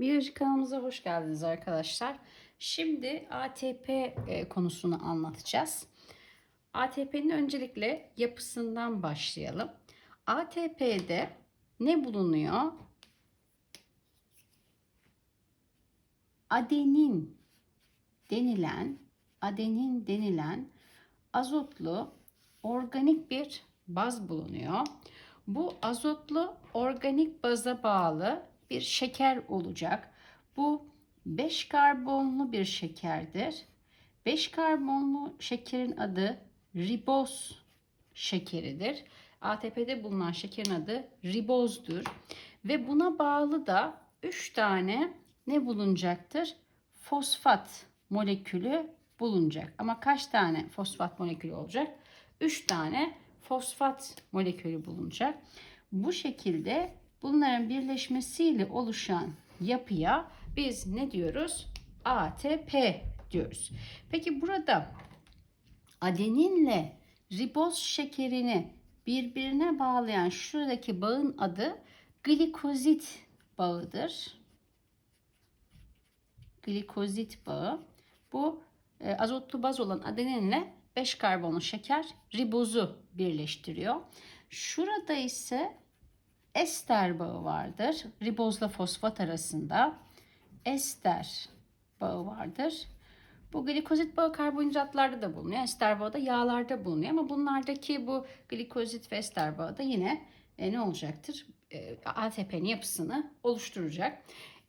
Biyoloji kanalımıza hoş geldiniz arkadaşlar. Şimdi ATP e, konusunu anlatacağız. ATP'nin öncelikle yapısından başlayalım. ATP'de ne bulunuyor? Adenin denilen adenin denilen azotlu organik bir baz bulunuyor. Bu azotlu organik baza bağlı bir şeker olacak. Bu 5 karbonlu bir şekerdir. 5 karbonlu şekerin adı riboz şekeridir. ATP'de bulunan şekerin adı ribozdur. Ve buna bağlı da 3 tane ne bulunacaktır? Fosfat molekülü bulunacak. Ama kaç tane fosfat molekülü olacak? 3 tane fosfat molekülü bulunacak. Bu şekilde bunların birleşmesiyle oluşan yapıya biz ne diyoruz? ATP diyoruz. Peki burada adeninle riboz şekerini birbirine bağlayan şuradaki bağın adı glikozit bağıdır. Glikozit bağı. Bu e, azotlu baz olan adeninle 5 karbonlu şeker ribozu birleştiriyor. Şurada ise ester bağı vardır. Ribozla fosfat arasında ester bağı vardır. Bu glikozit bağı karbonhidratlarda da bulunuyor. Ester bağı da yağlarda bulunuyor ama bunlardaki bu glikozit ve ester bağı da yine e, ne olacaktır? E, ATP'nin yapısını oluşturacak.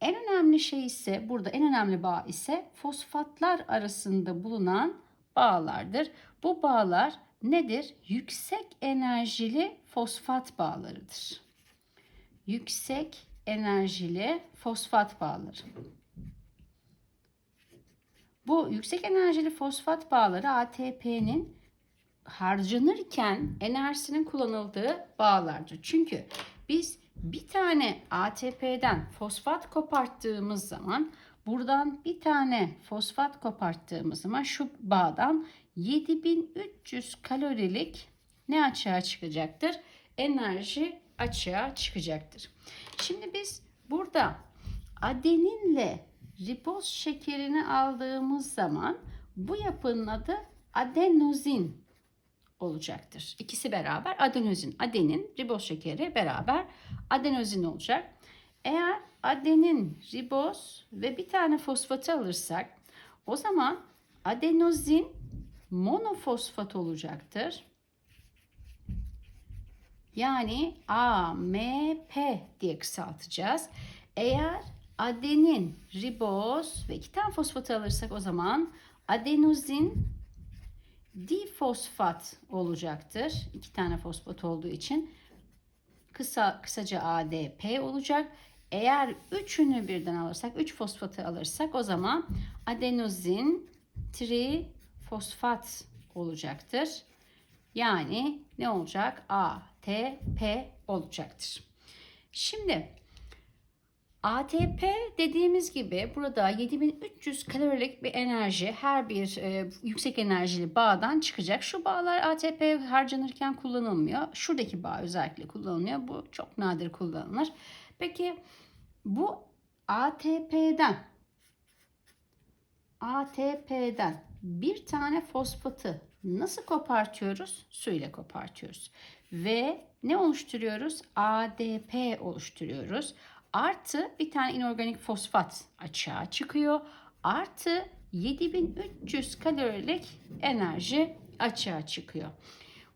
En önemli şey ise burada en önemli bağ ise fosfatlar arasında bulunan bağlardır. Bu bağlar nedir? Yüksek enerjili fosfat bağlarıdır. Yüksek enerjili fosfat bağları. Bu yüksek enerjili fosfat bağları ATP'nin harcanırken enerjisinin kullanıldığı bağlardır. Çünkü biz bir tane ATP'den fosfat koparttığımız zaman buradan bir tane fosfat koparttığımız zaman şu bağdan 7300 kalorilik ne açığa çıkacaktır? Enerji açığa çıkacaktır. Şimdi biz burada adeninle riboz şekerini aldığımız zaman bu yapının adı adenozin olacaktır. İkisi beraber adenozin, adenin, riboz şekeri beraber adenozin olacak. Eğer adenin, riboz ve bir tane fosfatı alırsak o zaman adenozin monofosfat olacaktır. Yani AMP diye kısaltacağız. Eğer adenin, riboz ve iki tane fosfatı alırsak o zaman adenozin difosfat olacaktır. İki tane fosfat olduğu için kısa kısaca ADP olacak. Eğer üçünü birden alırsak, üç fosfatı alırsak o zaman adenozin trifosfat olacaktır. Yani ne olacak? ATP olacaktır. Şimdi ATP dediğimiz gibi burada 7300 kalorilik bir enerji her bir e, yüksek enerjili bağdan çıkacak. Şu bağlar ATP harcanırken kullanılmıyor. Şuradaki bağ özellikle kullanılıyor. Bu çok nadir kullanılır. Peki bu ATP'den ATP'den bir tane fosfatı nasıl kopartıyoruz? Su ile kopartıyoruz. Ve ne oluşturuyoruz? ADP oluşturuyoruz. Artı bir tane inorganik fosfat açığa çıkıyor. Artı 7300 kalorilik enerji açığa çıkıyor.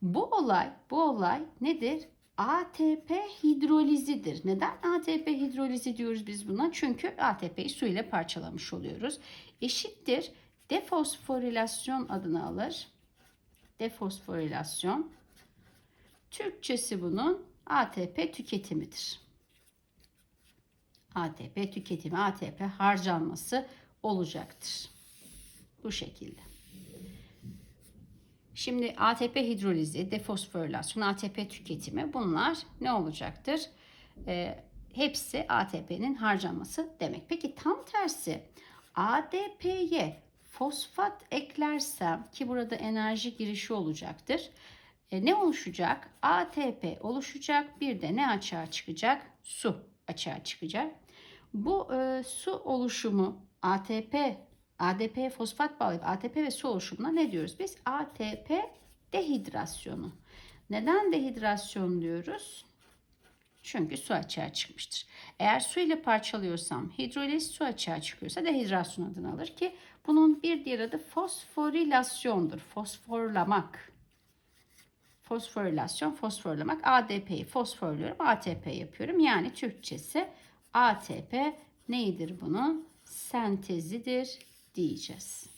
Bu olay, bu olay nedir? ATP hidrolizidir. Neden ATP hidrolizi diyoruz biz buna? Çünkü ATP'yi su ile parçalamış oluyoruz. Eşittir defosforilasyon adını alır. Defosforilasyon. Türkçesi bunun ATP tüketimidir. ATP tüketimi, ATP harcanması olacaktır. Bu şekilde. Şimdi ATP hidrolizi, defosforilasyon, ATP tüketimi bunlar ne olacaktır? Ee, hepsi ATP'nin harcanması demek. Peki tam tersi ADP'ye fosfat eklersem ki burada enerji girişi olacaktır. E, ne oluşacak? ATP oluşacak. Bir de ne açığa çıkacak? Su açığa çıkacak. Bu e, su oluşumu ATP, ADP fosfat bağlayıp ATP ve su oluşumuna ne diyoruz? Biz ATP dehidrasyonu. Neden dehidrasyon diyoruz? Çünkü su açığa çıkmıştır. Eğer su ile parçalıyorsam hidroliz su açığa çıkıyorsa dehidrasyon adını alır ki bunun bir diğer adı fosforilasyondur. Fosforlamak. Fosforilasyon, fosforlamak. ADP'yi fosforluyorum, ATP yapıyorum. Yani Türkçesi ATP neydir bunun? Sentezidir diyeceğiz.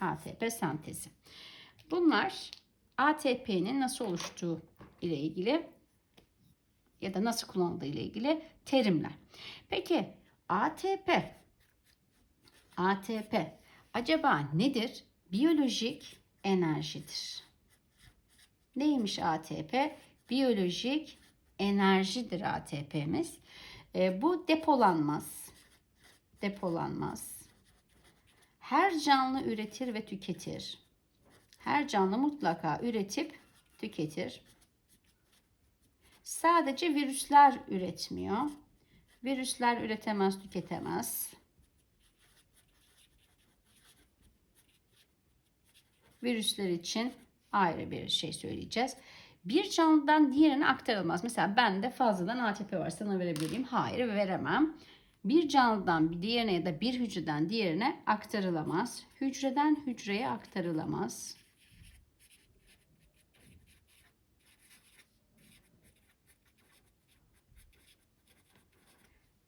ATP sentezi. Bunlar ATP'nin nasıl oluştuğu ile ilgili ya da nasıl kullanıldığı ile ilgili terimler. Peki ATP ATP acaba nedir? Biyolojik enerjidir. Neymiş ATP? Biyolojik enerjidir ATP'miz. E, bu depolanmaz. Depolanmaz. Her canlı üretir ve tüketir. Her canlı mutlaka üretip tüketir. Sadece virüsler üretmiyor. Virüsler üretemez, tüketemez. Virüsler için ayrı bir şey söyleyeceğiz. Bir canlıdan diğerine aktarılmaz. Mesela bende fazladan ATP var sana verebilirim. Hayır veremem. Bir canlıdan bir diğerine ya da bir hücreden diğerine aktarılamaz. Hücreden hücreye aktarılamaz.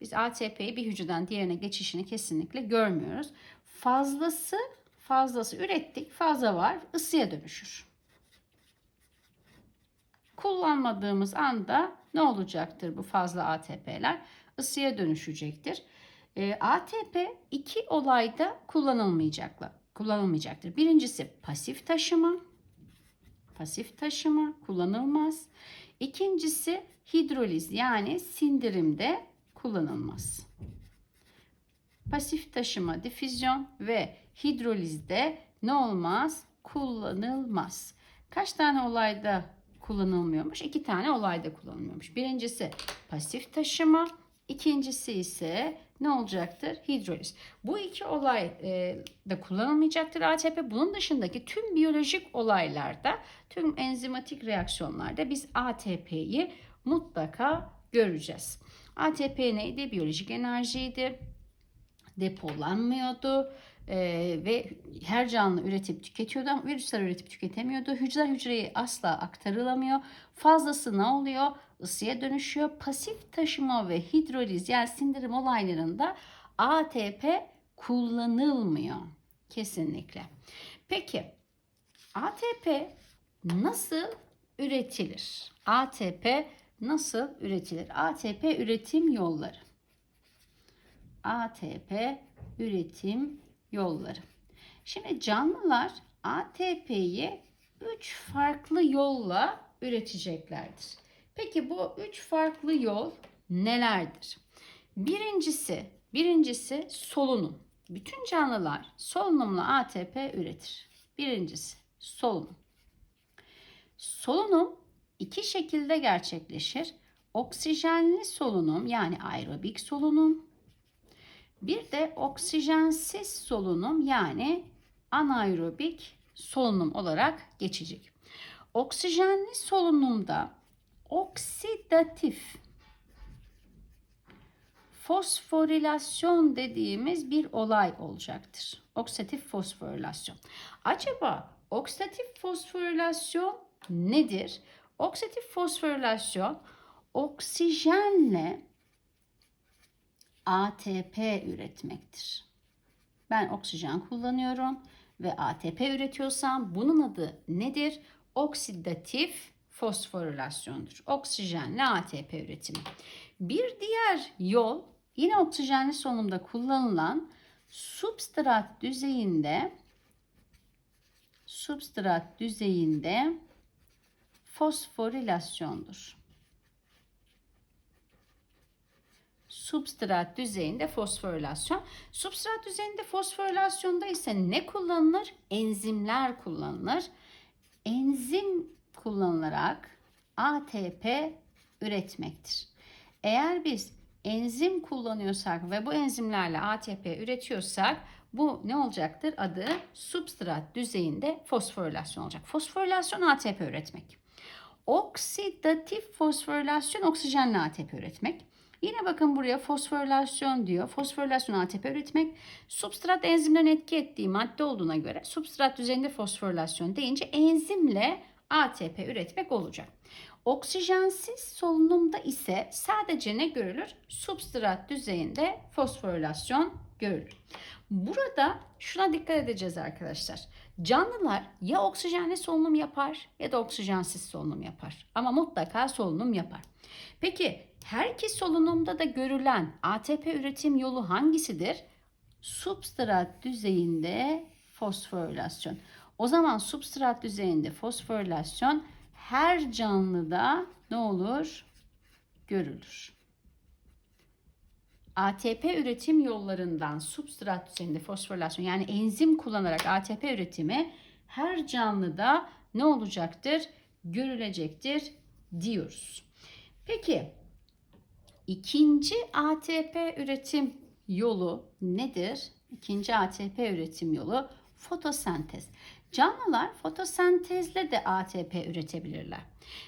Biz ATP'yi bir hücreden diğerine geçişini kesinlikle görmüyoruz. Fazlası fazlası ürettik, fazla var, ısıya dönüşür. Kullanmadığımız anda ne olacaktır bu fazla ATP'ler? Isıya dönüşecektir. E, ATP iki olayda kullanılmayacaklar. Kullanılmayacaktır. Birincisi pasif taşıma. Pasif taşıma kullanılmaz. İkincisi hidroliz yani sindirimde kullanılmaz. Pasif taşıma, difüzyon ve hidrolizde ne olmaz? Kullanılmaz. Kaç tane olayda kullanılmıyormuş? İki tane olayda kullanılmıyormuş. Birincisi pasif taşıma, ikincisi ise ne olacaktır? Hidroliz. Bu iki olay e, da kullanılmayacaktır ATP. Bunun dışındaki tüm biyolojik olaylarda, tüm enzimatik reaksiyonlarda biz ATP'yi mutlaka göreceğiz. ATP neydi? Biyolojik enerjiydi. Depolanmıyordu. Ee, ve her canlı üretip tüketiyordu ama virüsler üretip tüketemiyordu. Hücre hücreye asla aktarılamıyor. Fazlası ne oluyor? Isıya dönüşüyor. Pasif taşıma ve hidroliz yani sindirim olaylarında ATP kullanılmıyor. Kesinlikle. Peki ATP nasıl üretilir? ATP nasıl üretilir? ATP üretim yolları. ATP üretim yolları. Şimdi canlılar ATP'yi 3 farklı yolla üreteceklerdir. Peki bu 3 farklı yol nelerdir? Birincisi, birincisi solunum. Bütün canlılar solunumla ATP üretir. Birincisi solunum. Solunum iki şekilde gerçekleşir. Oksijenli solunum yani aerobik solunum. Bir de oksijensiz solunum yani anaerobik solunum olarak geçecek. Oksijenli solunumda oksidatif fosforilasyon dediğimiz bir olay olacaktır. Oksidatif fosforilasyon. Acaba oksidatif fosforilasyon nedir? Oksidatif fosforilasyon oksijenle ATP üretmektir. Ben oksijen kullanıyorum ve ATP üretiyorsam bunun adı nedir? Oksidatif fosforilasyondur. Oksijenle ATP üretimi. Bir diğer yol yine oksijenli solunumda kullanılan substrat düzeyinde substrat düzeyinde fosforilasyondur. Substrat düzeyinde fosforilasyon. Substrat düzeyinde fosforilasyonda ise ne kullanılır? Enzimler kullanılır. Enzim kullanılarak ATP üretmektir. Eğer biz enzim kullanıyorsak ve bu enzimlerle ATP üretiyorsak bu ne olacaktır? Adı substrat düzeyinde fosforilasyon olacak. Fosforilasyon ATP üretmek. Oksidatif fosforilasyon oksijenle ATP üretmek. Yine bakın buraya fosforilasyon diyor. Fosforilasyon ATP üretmek. Substrat enzimlerin etki ettiği madde olduğuna göre substrat düzeyinde fosforilasyon deyince enzimle ATP üretmek olacak. Oksijensiz solunumda ise sadece ne görülür? Substrat düzeyinde fosforilasyon görülür. Burada şuna dikkat edeceğiz arkadaşlar. Canlılar ya oksijenli solunum yapar ya da oksijensiz solunum yapar. Ama mutlaka solunum yapar. Peki her iki solunumda da görülen ATP üretim yolu hangisidir? Substrat düzeyinde fosforilasyon. O zaman substrat düzeyinde fosforilasyon her canlıda ne olur? Görülür. ATP üretim yollarından substrat düzeyinde fosforilasyon yani enzim kullanarak ATP üretimi her canlıda ne olacaktır? Görülecektir diyoruz. Peki ikinci ATP üretim yolu nedir? İkinci ATP üretim yolu fotosentez. Canlılar fotosentezle de ATP üretebilirler.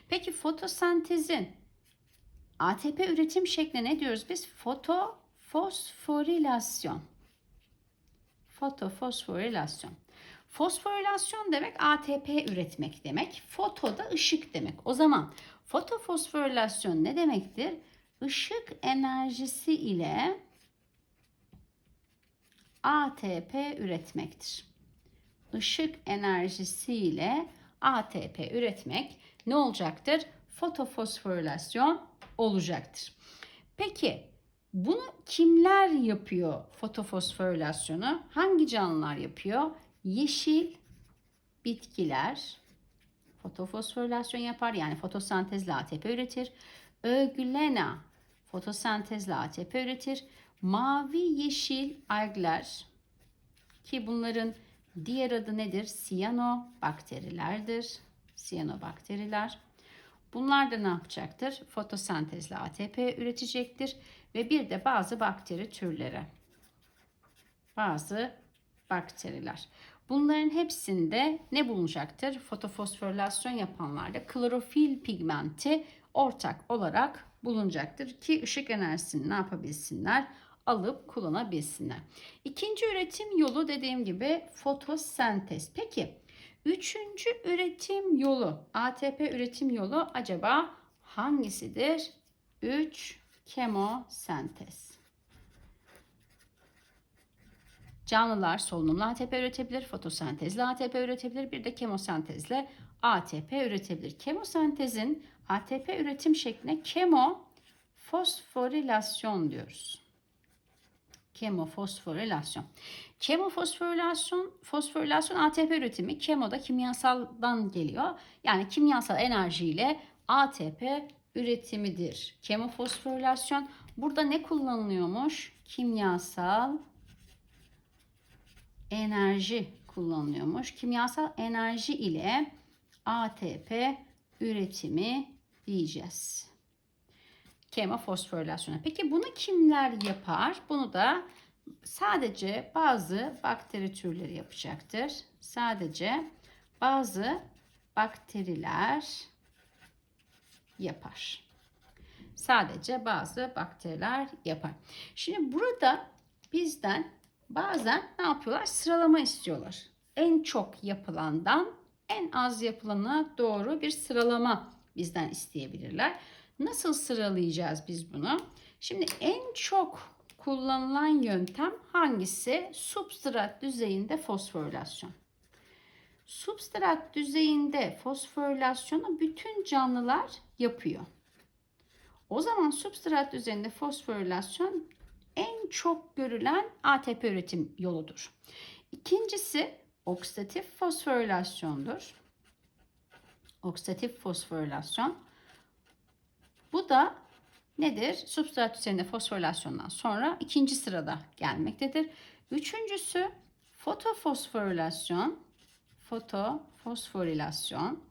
Peki fotosentezin ATP üretim şekli ne diyoruz biz? Fotofosforilasyon. Fotofosforilasyon. Fosforilasyon demek ATP üretmek demek. Foto da ışık demek. O zaman fotofosforilasyon ne demektir? Işık enerjisi ile ATP üretmektir. Işık enerjisi ile ATP üretmek ne olacaktır? Fotofosforilasyon olacaktır. Peki bunu kimler yapıyor fotofosforilasyonu? Hangi canlılar yapıyor? Yeşil bitkiler fotofosforilasyon yapar. Yani fotosentezle ATP üretir. Öglena fotosentezle ATP üretir. Mavi yeşil algler ki bunların diğer adı nedir? Siyanobakterilerdir. Siyanobakteriler. Bunlar da ne yapacaktır? Fotosentezle ATP üretecektir. Ve bir de bazı bakteri türleri. Bazı bakteriler. Bunların hepsinde ne bulunacaktır? Fotofosforilasyon yapanlarda klorofil pigmenti ortak olarak bulunacaktır ki ışık enerjisini ne yapabilsinler? Alıp kullanabilsinler. İkinci üretim yolu dediğim gibi fotosentez. Peki üçüncü üretim yolu ATP üretim yolu acaba hangisidir? 3 kemosentez. Canlılar solunumla ATP üretebilir, fotosentezle ATP üretebilir, bir de kemosentezle ATP üretebilir. Kemosentezin ATP üretim şekline kemofosforilasyon diyoruz. Kemofosforilasyon. Kemofosforilasyon, fosforilasyon ATP üretimi kemo da kimyasaldan geliyor. Yani kimyasal enerjiyle ATP üretimidir. Kemofosforilasyon. Burada ne kullanılıyormuş? Kimyasal enerji kullanılıyormuş. Kimyasal enerji ile ATP üretimi diyeceğiz. Kemofosforilasyona. Peki bunu kimler yapar? Bunu da sadece bazı bakteri türleri yapacaktır. Sadece bazı bakteriler yapar. Sadece bazı bakteriler yapar. Şimdi burada bizden bazen ne yapıyorlar? Sıralama istiyorlar. En çok yapılandan en az yapılana doğru bir sıralama bizden isteyebilirler. Nasıl sıralayacağız biz bunu? Şimdi en çok kullanılan yöntem hangisi? Substrat düzeyinde fosforilasyon. Substrat düzeyinde fosforilasyonu bütün canlılar yapıyor. O zaman substrat düzeyinde fosforilasyon en çok görülen ATP üretim yoludur. İkincisi oksidatif fosforilasyondur. Oksidatif fosforilasyon. Bu da nedir? Substrat düzeyinde fosforilasyondan sonra ikinci sırada gelmektedir. Üçüncüsü fotofosforilasyon. Fotofosforilasyon.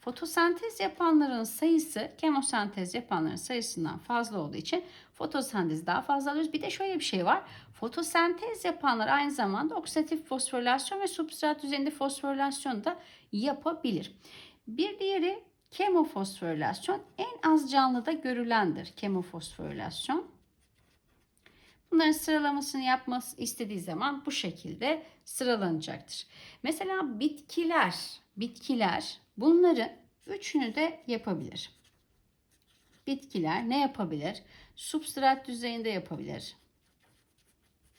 Fotosentez yapanların sayısı kemosentez yapanların sayısından fazla olduğu için fotosentez daha fazla alıyoruz. Bir de şöyle bir şey var. Fotosentez yapanlar aynı zamanda oksidatif fosforilasyon ve substrat düzeyinde fosforilasyon da yapabilir. Bir diğeri kemofosforilasyon en az canlıda görülendir kemofosforilasyon. Bunların sıralamasını yapması istediği zaman bu şekilde sıralanacaktır. Mesela bitkiler, bitkiler bunların üçünü de yapabilir. Bitkiler ne yapabilir? Substrat düzeyinde yapabilir.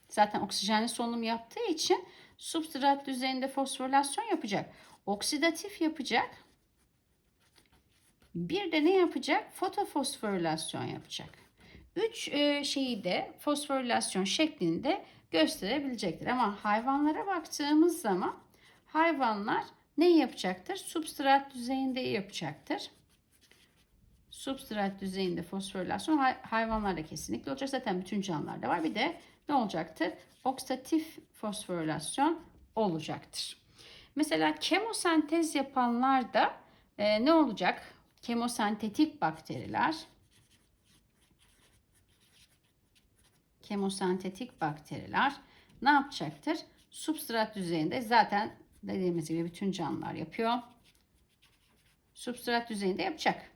Zaten oksijenli solunum yaptığı için substrat düzeyinde fosforilasyon yapacak. Oksidatif yapacak. Bir de ne yapacak? Fotofosforilasyon yapacak. Üç e, şeyi de fosforilasyon şeklinde gösterebilecektir. Ama hayvanlara baktığımız zaman hayvanlar ne yapacaktır? Substrat düzeyinde yapacaktır. Substrat düzeyinde fosforilasyon hay- hayvanlarda kesinlikle olacak. Zaten bütün canlılarda var. Bir de ne olacaktır? Oksidatif fosforilasyon olacaktır. Mesela kemosentez yapanlarda e, ne olacak? Kemosentetik bakteriler kemosentetik bakteriler ne yapacaktır? Substrat düzeyinde zaten dediğimiz gibi bütün canlılar yapıyor. Substrat düzeyinde yapacak.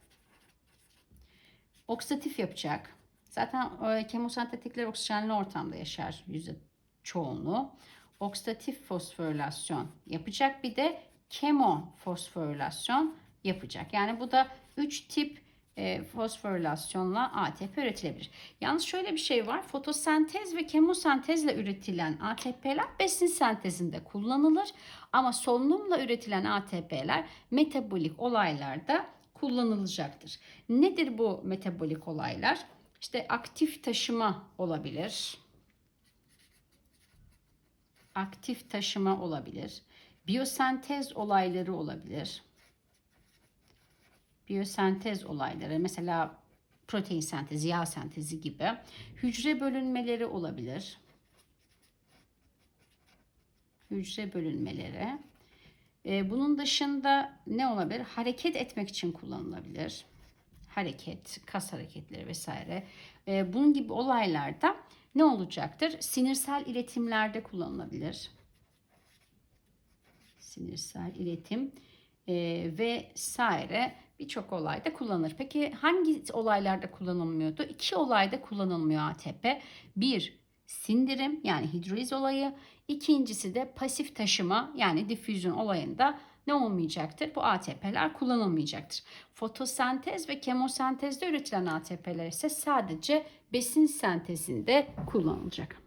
Oksidatif yapacak. Zaten e, kemosentetikler oksijenli ortamda yaşar yüzde çoğunluğu. Oksidatif fosforilasyon yapacak. Bir de kemofosforilasyon yapacak. Yani bu da 3 tip e, fosforilasyonla ATP üretilebilir. Yalnız şöyle bir şey var. Fotosentez ve kemosentezle üretilen ATP'ler besin sentezinde kullanılır. Ama solunumla üretilen ATP'ler metabolik olaylarda kullanılacaktır. Nedir bu metabolik olaylar? İşte aktif taşıma olabilir. Aktif taşıma olabilir. Biyosentez olayları olabilir biyosentez olayları mesela protein sentezi, yağ sentezi gibi hücre bölünmeleri olabilir. Hücre bölünmeleri. Ee, bunun dışında ne olabilir? Hareket etmek için kullanılabilir. Hareket, kas hareketleri vesaire. Ee, bunun gibi olaylarda ne olacaktır? Sinirsel iletimlerde kullanılabilir. Sinirsel iletim e, vesaire birçok olayda kullanılır. Peki hangi olaylarda kullanılmıyordu? İki olayda kullanılmıyor ATP. Bir sindirim yani hidroliz olayı. İkincisi de pasif taşıma yani difüzyon olayında ne olmayacaktır? Bu ATP'ler kullanılmayacaktır. Fotosentez ve kemosentezde üretilen ATP'ler ise sadece besin sentezinde kullanılacak.